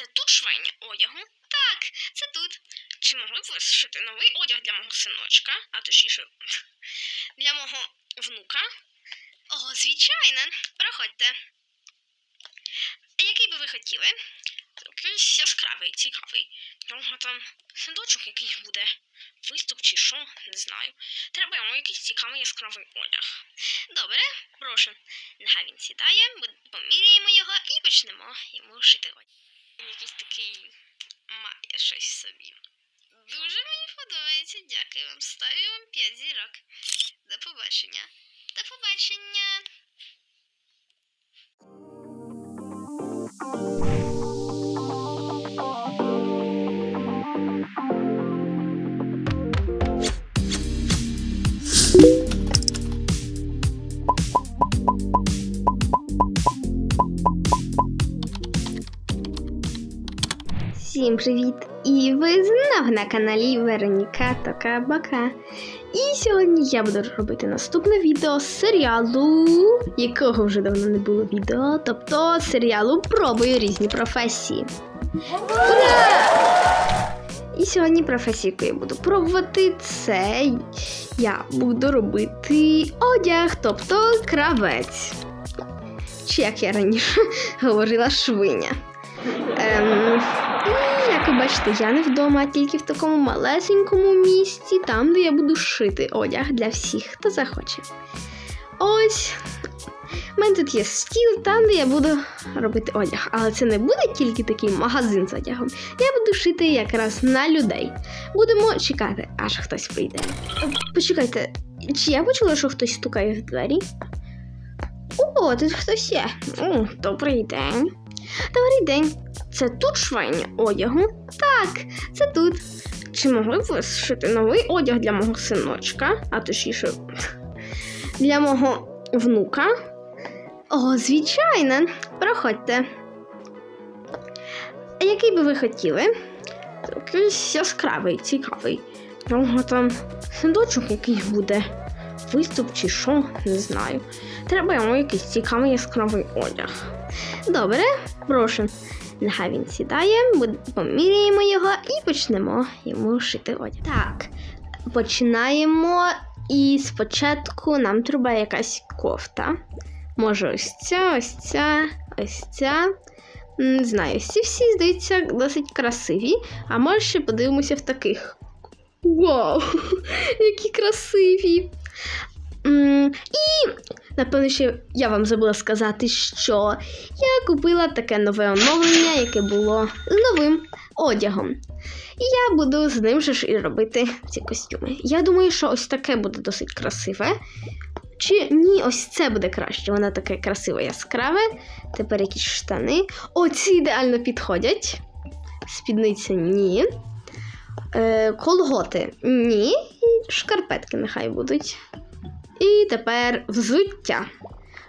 Це тут швейня одягу? Так, це тут. Чи могли б ви зшити новий одяг для мого синочка, а точніше для мого внука? О, звичайно, проходьте. Який би ви хотіли? Якийсь яскравий, цікавий. Нього там садочок якийсь буде. Виступ чи що, не знаю. Треба йому якийсь цікавий яскравий одяг. Добре, прошу. Нехай він сідає, поміряємо його і почнемо йому шити одяг. Він якийсь такий має щось собі. Дуже мені подобається, дякую вам. Ставлю вам 5 зірок. До побачення. До побачення. Привіт! І ви знов на каналі Вероніка Тока Бака. І сьогодні я буду робити наступне відео з серіалу, якого вже давно не було відео, тобто серіалу Пробую різні професії. Ура! І сьогодні професію, яку я буду пробувати, це я буду робити одяг, тобто кравець. Чи як я раніше говорила, швиня. Ем, і як ви бачите, я не вдома, а тільки в такому малесенькому місці, там, де я буду шити одяг для всіх, хто захоче. Ось. У мене тут є стіл, там, де я буду робити одяг. Але це не буде тільки такий магазин з одягом. Я буду шити якраз на людей. Будемо чекати, аж хтось прийде. Почекайте, чи я почула, що хтось стукає в двері? О, тут хтось є. О, добрий день. Добрий день. Це тут швейня одягу? Так, це тут. Чи могли б ви зшити новий одяг для мого синочка, а точніше для мого внука? О, звичайно, проходьте. Який би ви хотіли? Якийсь яскравий, цікавий. У там садочок якийсь буде. Виступ чи що, не знаю. Треба йому якийсь цікавий яскравий одяг. Добре, прошу. Нехай він сідає, поміряємо його і почнемо йому шити одяг. Так, починаємо. І спочатку нам треба якась кофта. Може, ось ця, ось ця, ось ця. Не знаю, ці всі здаються досить красиві. А може ще подивимося в таких. Вау! Які красиві! І Напевно, ще я вам забула сказати, що я купила таке нове оновлення, яке було з новим одягом. І я буду з ним же ж і робити ці костюми. Я думаю, що ось таке буде досить красиве. Чи ні, ось це буде краще. Воно таке красиве, яскраве. Тепер якісь штани. О, ці ідеально підходять. Спідниця ні. Е, колготи ні. Шкарпетки нехай будуть. І тепер взуття.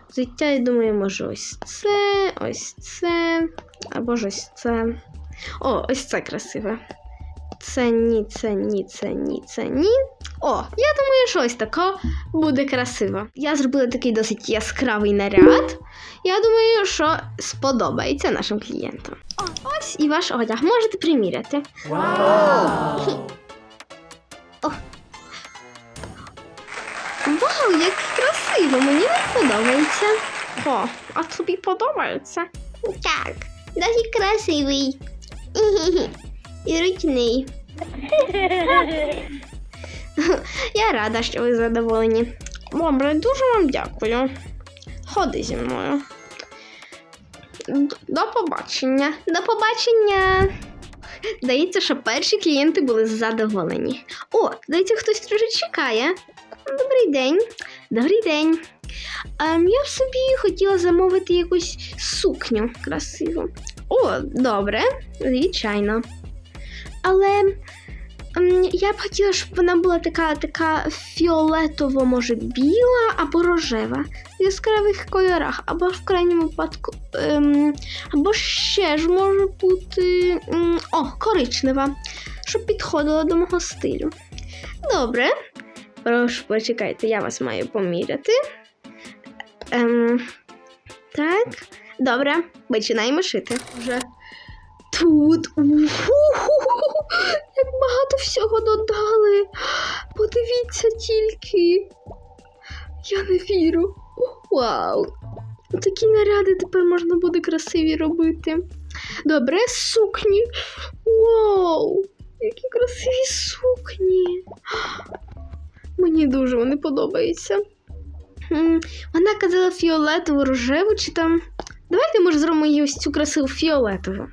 Взуття, я думаю, може ось це, ось це, або ж ось це. О, ось це красиве. Це ні, це ні, це ні, це ні. О, я думаю, що ось тако буде красиво. Я зробила такий досить яскравий наряд. Я думаю, що сподобається нашим клієнтам. О, ось і ваш одяг. Можете приміряти. Вау, як красиво! Мені не подобається. О, а тобі подобається? Так, досить красивий. І ручний. Я рада, що ви задоволені. Добре, дуже вам дякую. Ходи зі мною. До побачення. До побачення. Здається, що перші клієнти були задоволені. О, здається, хтось вже чекає. Добрий день. Добрий день. Ем, я собі хотіла замовити якусь сукню красиву. О, добре, звичайно. Але я б хотіла, щоб вона була така, така фіолетово, може, біла або рожева, в яскравих кольорах, або в крайньому випадку, ем, або ще ж може бути ем, о, коричнева, щоб підходила до мого стилю. Добре. Прошу, почекайте, я вас маю поміряти. Ем, так, добре, починаємо шити. Вже тут. Уху, як багато всього додали. Подивіться тільки. Я не вірю. Вау. Такі наряди тепер можна буде красиві робити. Добре, сукні. Вау! Які красиві сукні. Мені дуже вони подобаються. Вона казала фіолетову рожеву чи там. Давайте, може, зробимо її ось цю красиву фіолетову.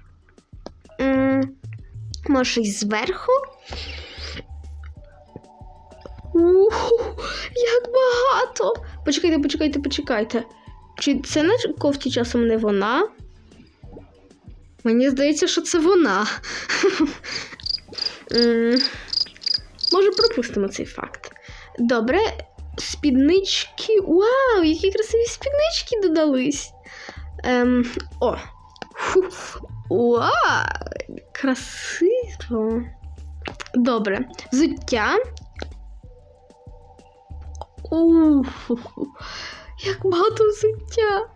Може, щось зверху. Уху, як багато! Почекайте, почекайте, почекайте. Чи це на кофті часом не вона? Мені здається, що це вона. Може, пропустимо цей факт. Добре, спіднички. Вау, які красиві спіднички додались. Ем, о. Фу. Вау, красиво. Добре. Взуття. Уф, як багато взуття.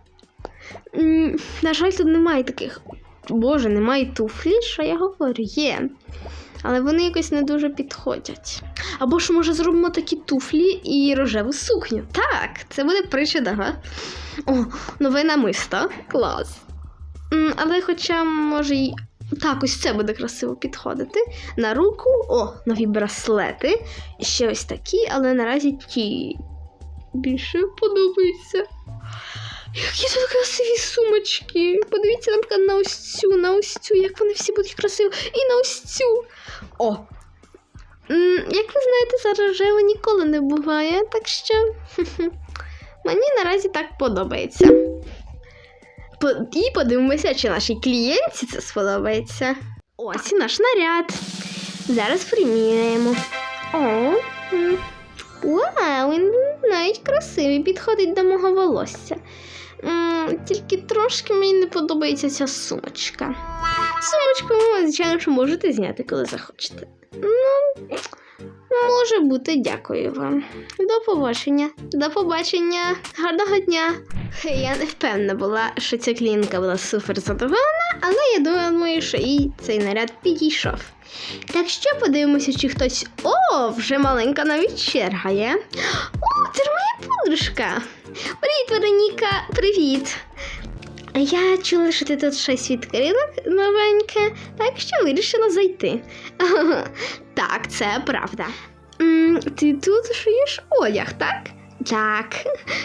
На жаль, тут немає таких. Боже, немає туфлі, що я говорю, є. Але вони якось не дуже підходять. Або ж, може, зробимо такі туфлі і рожеву сукню. Так, це буде причудово. О, нове намисто. Клас. Але хоча, може, й так, ось це буде красиво підходити. На руку, о, нові браслети. Ще ось такі, але наразі ті більше подобаються. Які тут красиві сумочки. Подивіться, наприклад, на ось цю, на ось цю, як вони всі будуть красиві. І на ось цю. О. Як ви знаєте, зараз рожево ніколи не буває, так що мені наразі так подобається. І подивимося, чи нашій клієнтці це сподобається. Ось і наш наряд. Зараз приміряємо. О, вау, він навіть красивий, підходить до мого волосся. Тільки трошки мені не подобається ця сумочка. Сумочку, ви, звичайно, можете зняти, коли захочете. Ну, може бути, дякую вам. До побачення. До побачення. Гарного дня. Я не впевнена була, що ця клієнтка була супер задоволена, але я думаю, що їй цей наряд підійшов. Так що подивимося, чи хтось. О, вже маленька навіть черга є. О, це ж моя подружка. Привіт, Вероніка, привіт. Я чула, що ти тут щось відкрила новеньке, так що вирішила зайти. Так, це правда. Ти тут шиєш одяг, так? Так.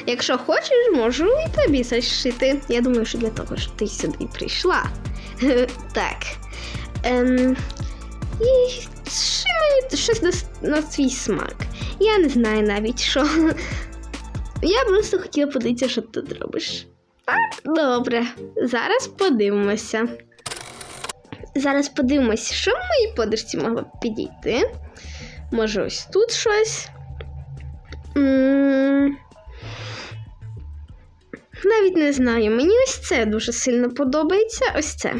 Якщо хочеш, можу і тобі щось шити. Я думаю, що для того, що ти сюди прийшла. Так. Ем, і ши щось на свій смак. Я не знаю навіть що. Я просто хотіла подивитися, що ти тут робиш. Добре. Зараз подивимося. Зараз подивимося, що в моїй подушці могло б підійти. Може, ось тут щось. Навіть не знаю. Мені ось це дуже сильно подобається. Ось це.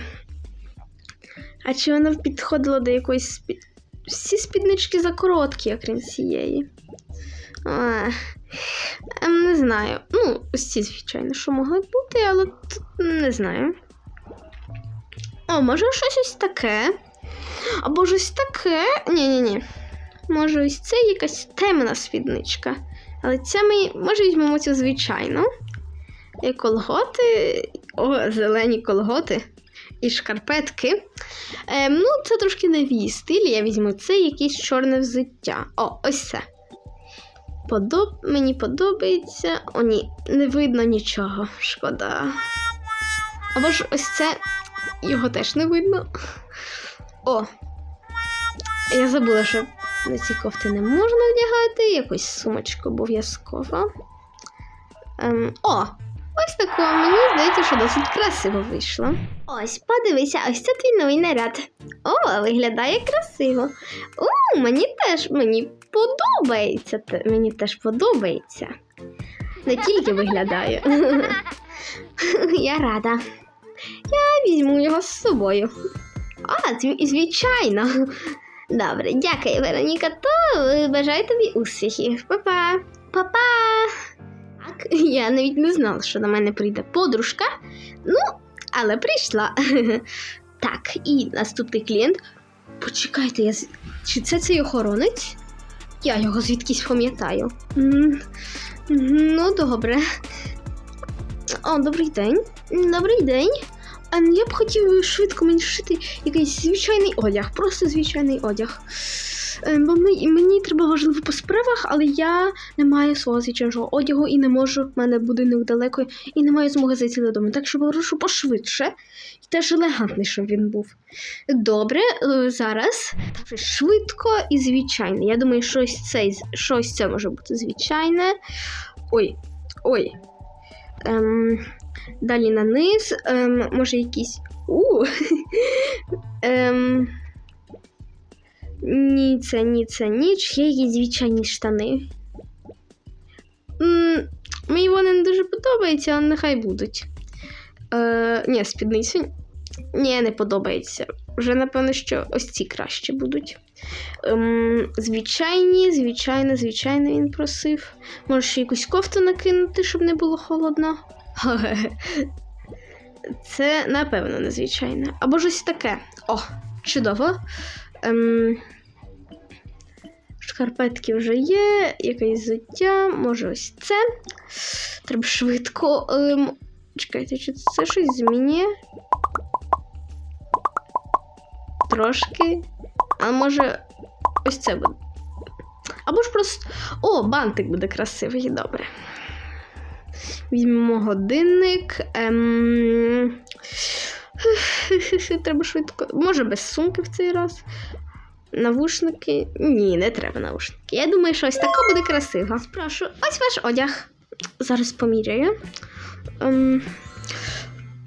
А чи воно підходило до якоїсь спід... Всі спіднички закороткі, окрім цієї. Ем, не знаю. Ну, ось ці, звичайно, що могли бути, але тут не знаю. О, може щось ось таке. Або ж ось таке. Ні-ні-ні. Може, ось це якась темна спідничка. Але ця ми, може, візьмемо цю звичайну. І колготи. О, зелені колготи. І шкарпетки. Ем, ну, це трошки нові стилі. Я візьму це якесь чорне взуття. О, ось це. Подоб... Мені подобається. О, ні, не видно нічого. Шкода. Або ж ось це. Його теж не видно. О. Я забула, що на ці кофти не можна вдягати. Якусь сумочку обов'язково. Ем, о! Ось таку, мені здається, що досить красиво вийшло. Ось, подивися, ось це твій новий наряд. О, виглядає красиво. О, мені теж мені подобається. Мені теж подобається. Не тільки виглядає. Я рада. Я візьму його з собою. А, звичайно. Добре, дякую, Вероніка. То е, бажаю тобі успіхів. Па-па. Па-па. Так, я навіть не знала, що до мене прийде подружка. Ну, але прийшла. Так, і наступний клієнт. Почекайте, я чи це цей охоронець? Я його звідкись пам'ятаю. Ну, добре. О, добрий день. Добрий день. А я б хотів швидко мені шити якийсь звичайний одяг, просто звичайний одяг. Е, Бо мені, треба важливо по справах, але я не маю свого звичайного одягу і не можу. в мене будинок далеко і не маю змоги зайти додому. Так що попрошу пошвидше і теж елегантний, щоб він був. Добре, е, зараз швидко і звичайне. Я думаю, щось це, щось це може бути звичайне. Ой, ой. Ем, далі на низ. Ем, може якісь. У. ем, ні, це ні, це ніч. Є якісь звичайні штани. Мені вони не дуже подобаються, але нехай будуть. Е, ні, спідниці. Ні, не подобається. Вже напевно, що ось ці краще будуть. Ем, звичайні, звичайно, звичайно, він просив. Може, ще якусь кофту накинути, щоб не було холодно. Це, напевно, незвичайне. Або ж ось таке. О, чудово. Ем, шкарпетки вже є, якесь взуття, може ось це. Треба швидко. Ем, чекайте, чи це щось змінює? Трошки. А може, ось це буде. Або ж просто. О, бантик буде красивий, добре. Візьмемо годинник. Ем... Треба швидко. Може без сумки в цей раз. Навушники. Ні, не треба навушники. Я думаю, що ось така буде красиво. Прошу, ось ваш одяг. Зараз поміряю. Ем...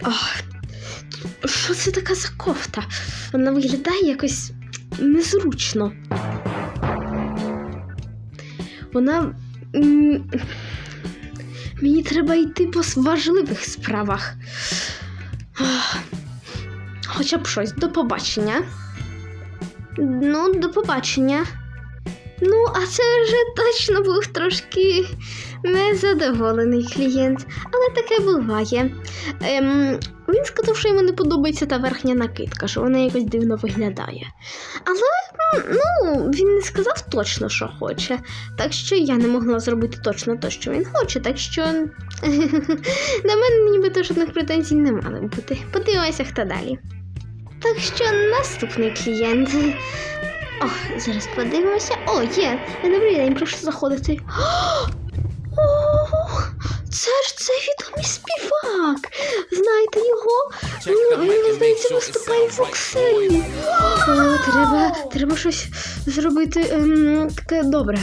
Ох, що це така за кофта? Вона виглядає якось незручно. Вона. Мені треба йти по важливих справах. Ах. Хоча б щось. До побачення. Ну, до побачення. Ну, а це вже точно був трошки незадоволений клієнт, але таке буває. Ем, він сказав, що йому не подобається та верхня накидка, що вона якось дивно виглядає. Але ну, він не сказав точно, що хоче. Так що я не могла зробити точно те, що він хоче, так що на мене нібито жодних претензій не мали бути. Подивимося, хто далі. Так що наступний клієнт. О, зараз подивимося. О, є. Добрий день, прошу заходити. О, це ж це відомий співак. Знаєте його? Ну, Він, здається, виступає в Окселі. Треба, треба щось зробити ем, таке добре.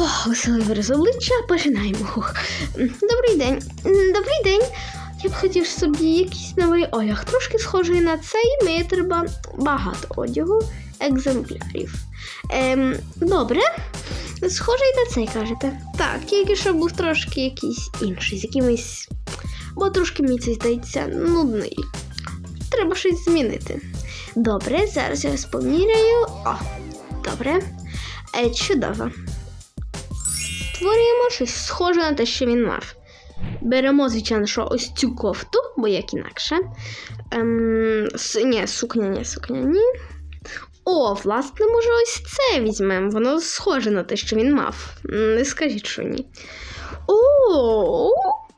О, веселий вираз обличчя, починаємо. Добрий день. Добрий день. Я б хотів собі якийсь новий одяг. Трошки схожий на цей, мені треба багато одягу, екземплярів. Ем, добре. Схожий на цей, кажете. Так, тільки що був трошки якийсь інший, з якимось. Бо трошки мені це здається нудний. Треба щось змінити. Добре, зараз я вас поміряю. О, добре. Е, чудово. Створюємо щось схоже на те, що він мав. Беремо, звичайно, що ось цю кофту, бо як інакше. Ем, с, ні, сукня, ні, сукня, ні. О, власне, може, ось це візьмемо. Воно схоже на те, що він мав. Не скажіть, що ні. О,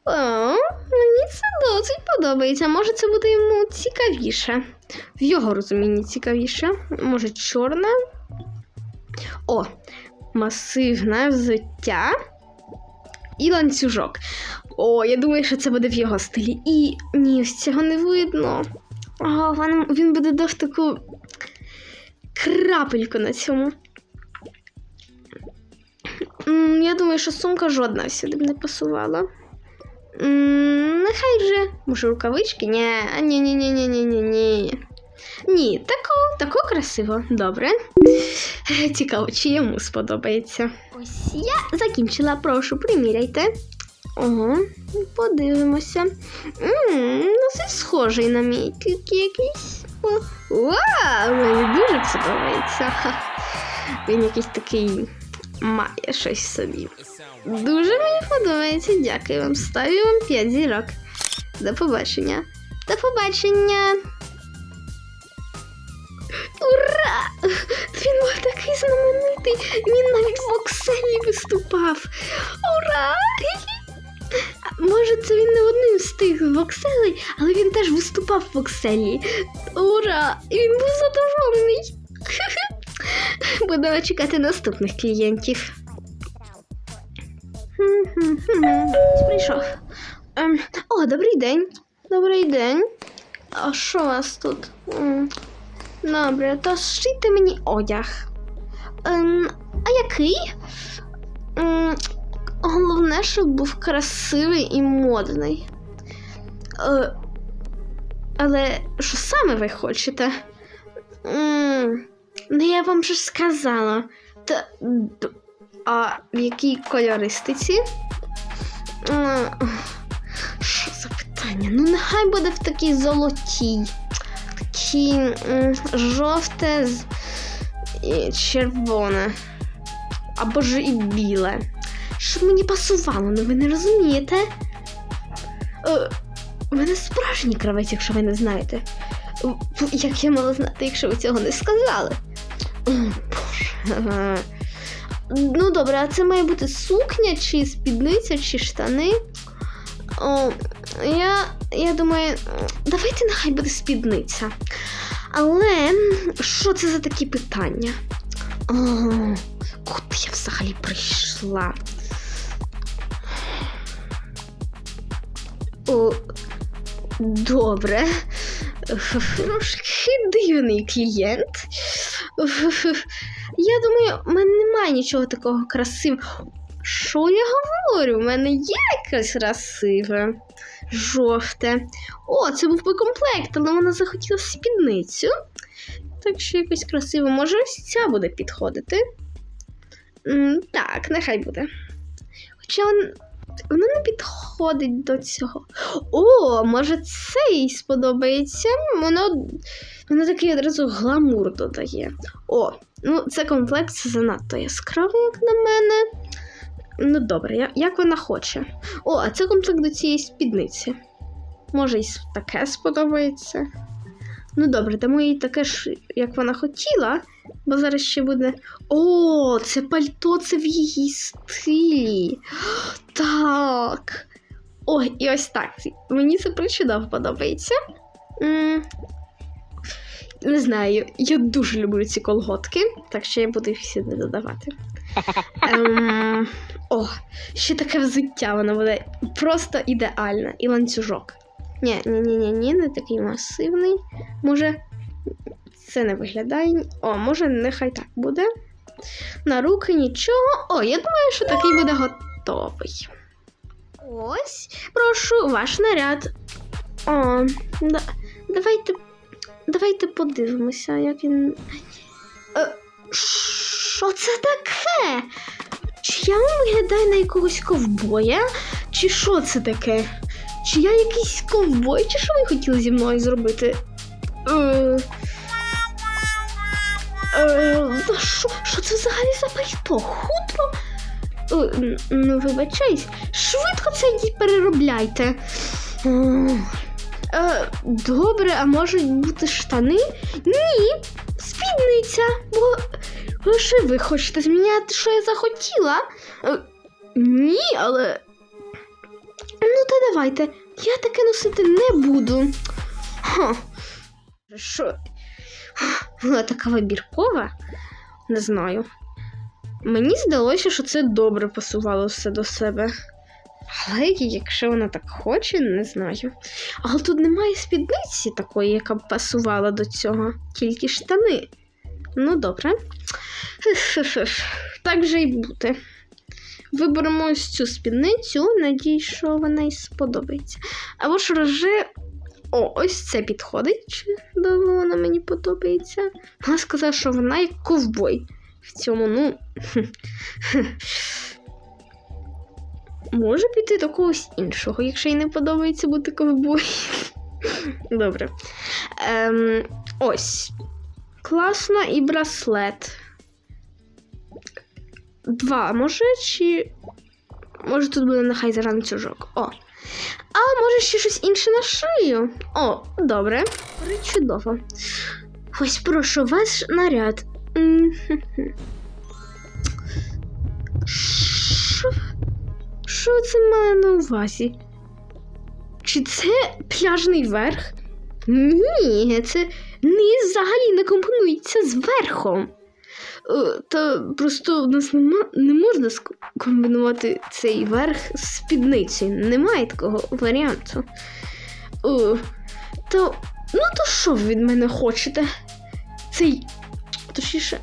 а, мені це досить подобається. Може, це буде йому цікавіше. В його розумінні цікавіше. Може, чорне. О, масивне взуття і ланцюжок. О, я думаю, що це буде в його стилі. І ні, ось цього не видно. О, він, він буде досить таку крапельку на цьому. Я думаю, що сумка жодна сюди б не пасувала. Нехай вже. Може, рукавички? Ні, ні, ні, ні, ні, ні, ні, ні. Ні, тако, тако красиво. Добре. Цікаво, чи йому сподобається. Ось я закінчила, прошу, приміряйте. Ого, подивимося. Носить ну, схожий на мій, тільки якийсь. Вау! Мені дуже подобається. Він якийсь такий має щось собі. Дуже мені подобається. Дякую вам. Ставлю вам 5 зірок. До побачення. До побачення. Ура! Він був такий знаменитий. Він навіть в Оксані виступав. Ура! Може, це він не одним встиг в Окселі, але він теж виступав в Окселі. Ура! І він був задоволений. Будемо чекати наступних клієнтів. Прийшов. Ем, о, добрий день. Добрий день. А що у вас тут? Добре, то шийте мені одяг. Ем, а який? Головне, щоб був красивий і модний. Е, але що саме ви хочете? Ну, я вам же ж сказала. Та, а в якій кольористиці? М, Що за питання? Ну, нехай буде в такій золотій. Такі м, жовте з і червоне. Або ж і біле. Щоб мені пасувало, ну ви не розумієте? Е, у мене справжній кравець, якщо ви не знаєте. Як я мала знати, якщо ви цього не сказали? О, Боже. Ну добре, а це має бути сукня, чи спідниця, чи штани. О, я, я думаю, давайте нехай буде спідниця. Але що це за такі питання? О, куди я взагалі прийшла? Добре. Трошки дивний клієнт. Я думаю, в мене немає нічого такого красивого. Що я говорю? У мене є якесь красиве. Жовте. О, це був би комплект, але вона захотіла спідницю. Так що якось красиво. Може, ось ця буде підходити. М, так, нехай буде. Хоча вон- вона не підходить до цього. О, може, це їй сподобається. Воно, воно такий одразу гламур додає. О, ну це комплект занадто яскравий, як на мене. Ну, добре, як вона хоче. О, а це комплект до цієї спідниці. Може, і таке сподобається. Ну, добре, дамо їй таке ж, як вона хотіла, бо зараз ще буде. О, це пальто, це в її стилі. Так. Ой, і ось так. Мені це причудово подобається. Не знаю, я дуже люблю ці колготки, так що я буду їх сюди додавати. Ем, о, ще таке взуття, воно буде просто ідеальне. І ланцюжок. Ні, ні, ні, ні, ні, не такий масивний. Може, це не виглядає. О, може, нехай так буде. На руки нічого. О, я думаю, що такий буде готовий. Ось, прошу, ваш наряд. О, да, давайте, давайте подивимося, як він. Е, Що це таке? Чи я виглядаю на якогось ковбоя? Чи що це таке? Чи я якийсь ковбой, чи що ви хотіли зі мною зробити? Е, що, що це взагалі за пальто? Хутро? Е, ну, вибачаюсь, швидко це переробляйте. Е, е, добре, а можуть бути штани? Ні, спідниця, бо лише ви хочете зміняти, що я захотіла. Е, ні, але. Ну, та давайте. Я таке носити не буду. Ха. Що? Вона така вибіркова? Не знаю. Мені здалося, що це добре пасувало все до себе. Але якщо вона так хоче, не знаю. Але тут немає спідниці такої, яка б пасувала до цього, тільки штани. Ну, добре. Так же й бути. Виберемо ось цю спідницю, надію, що вона й сподобається. Або ж роже. О, ось це підходить. Чудово, вона мені подобається. Вона сказала, що вона як ковбой. В цьому, ну. Може піти до когось іншого, якщо їй не подобається бути ковбой. Добре. Ем, ось. Класно і браслет. Два, може, чи. Може, тут буде нехай заранцюжок. О. А може ще щось інше на шию? О, добре, чудово. Ось прошу ваш наряд. Що це має на увазі? Чи це пляжний верх? Ні, це не взагалі не компонується з верхом. Е, Та просто в нас нема, не можна ск- комбінувати цей верх з спідницею. Немає такого варіанту. О, то, ну то що ви від мене хочете? Цей. Точніше,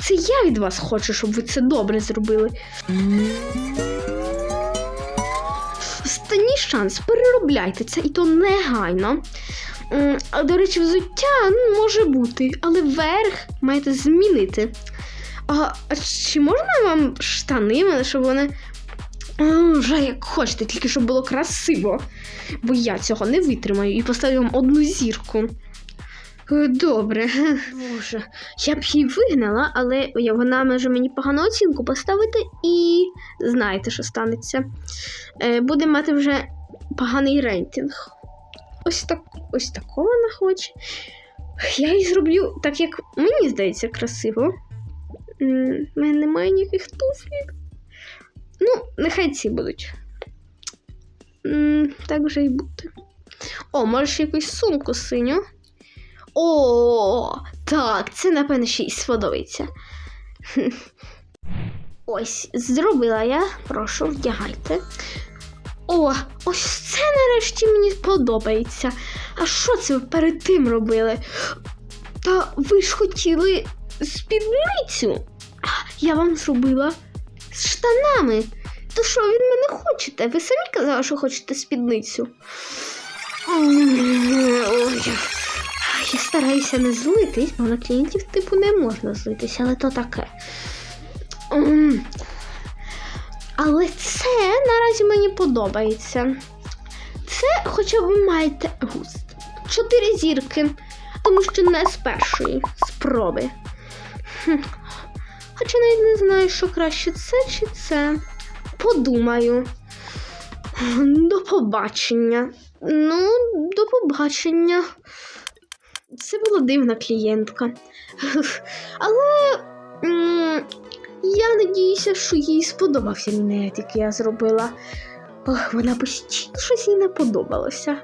це я від вас хочу, щоб ви це добре зробили. Останній шанс, переробляйте це, і то негайно. А до речі, взуття ну, може бути, але верх маєте змінити. А, а чи можна вам штани, щоб вони. Вже як хочете, тільки щоб було красиво. Бо я цього не витримаю і поставлю вам одну зірку. Е, Добре. Боже, я б її вигнала, але вона може мені погану оцінку поставити і знаєте, що станеться. Е, буде мати вже поганий рейтинг. Ось так, ось такого вона хоче. Я її зроблю так, як мені здається, красиво. У мене немає ніяких туфлів. Ну, нехай ці будуть. Так вже й бути. О, може ще якусь сумку синю. О, так, це, напевно, ще й сподобається. Ось, зробила я. Прошу, вдягайте. О, ось це нарешті мені подобається. А що це ви перед тим робили? Та ви ж хотіли спідницю. Я вам зробила з штанами. То що від мене хочете? Ви самі казали, що хочете спідницю. Я стараюся не злитись, бо на клієнтів типу не можна злитися, але то таке. Але це наразі мені подобається. Це хоча б ви маєте густ. Чотири зірки, тому що не з першої спроби. Хоча навіть не знаю, що краще це чи це. Подумаю. До побачення. Ну, до побачення. Це була дивна клієнтка. Але я надіюся, що їй сподобався наряд, який я зробила. Ох, вона постійно щось їй не подобалося.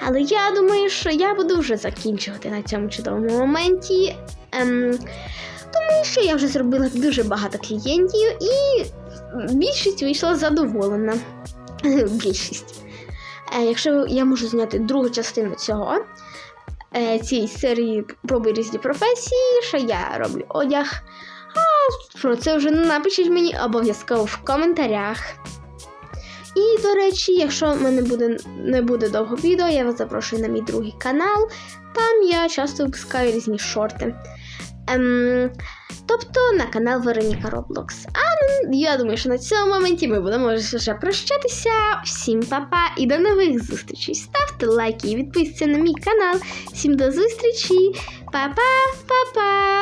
Але я думаю, що я буду вже закінчувати на цьому чудовому моменті. Ем, тому що я вже зробила дуже багато клієнтів і більшість вийшла задоволена. Більшість. Е, якщо я можу зняти другу частину цього, е, цієї серії пробуй різні професії, що я роблю одяг. А про це вже напишіть мені обов'язково в коментарях. І, до речі, якщо в мене буде, не буде довго відео, я вас запрошую на мій другий канал. Там я часто випускаю різні шорти. Ем, тобто на канал Вероніка Роблокс. А ну, я думаю, що на цьому моменті ми будемо вже прощатися. Всім па-па і до нових зустрічей. Ставте лайки і підписуйтесь на мій канал. Всім до зустрічі. Па-па, па-па!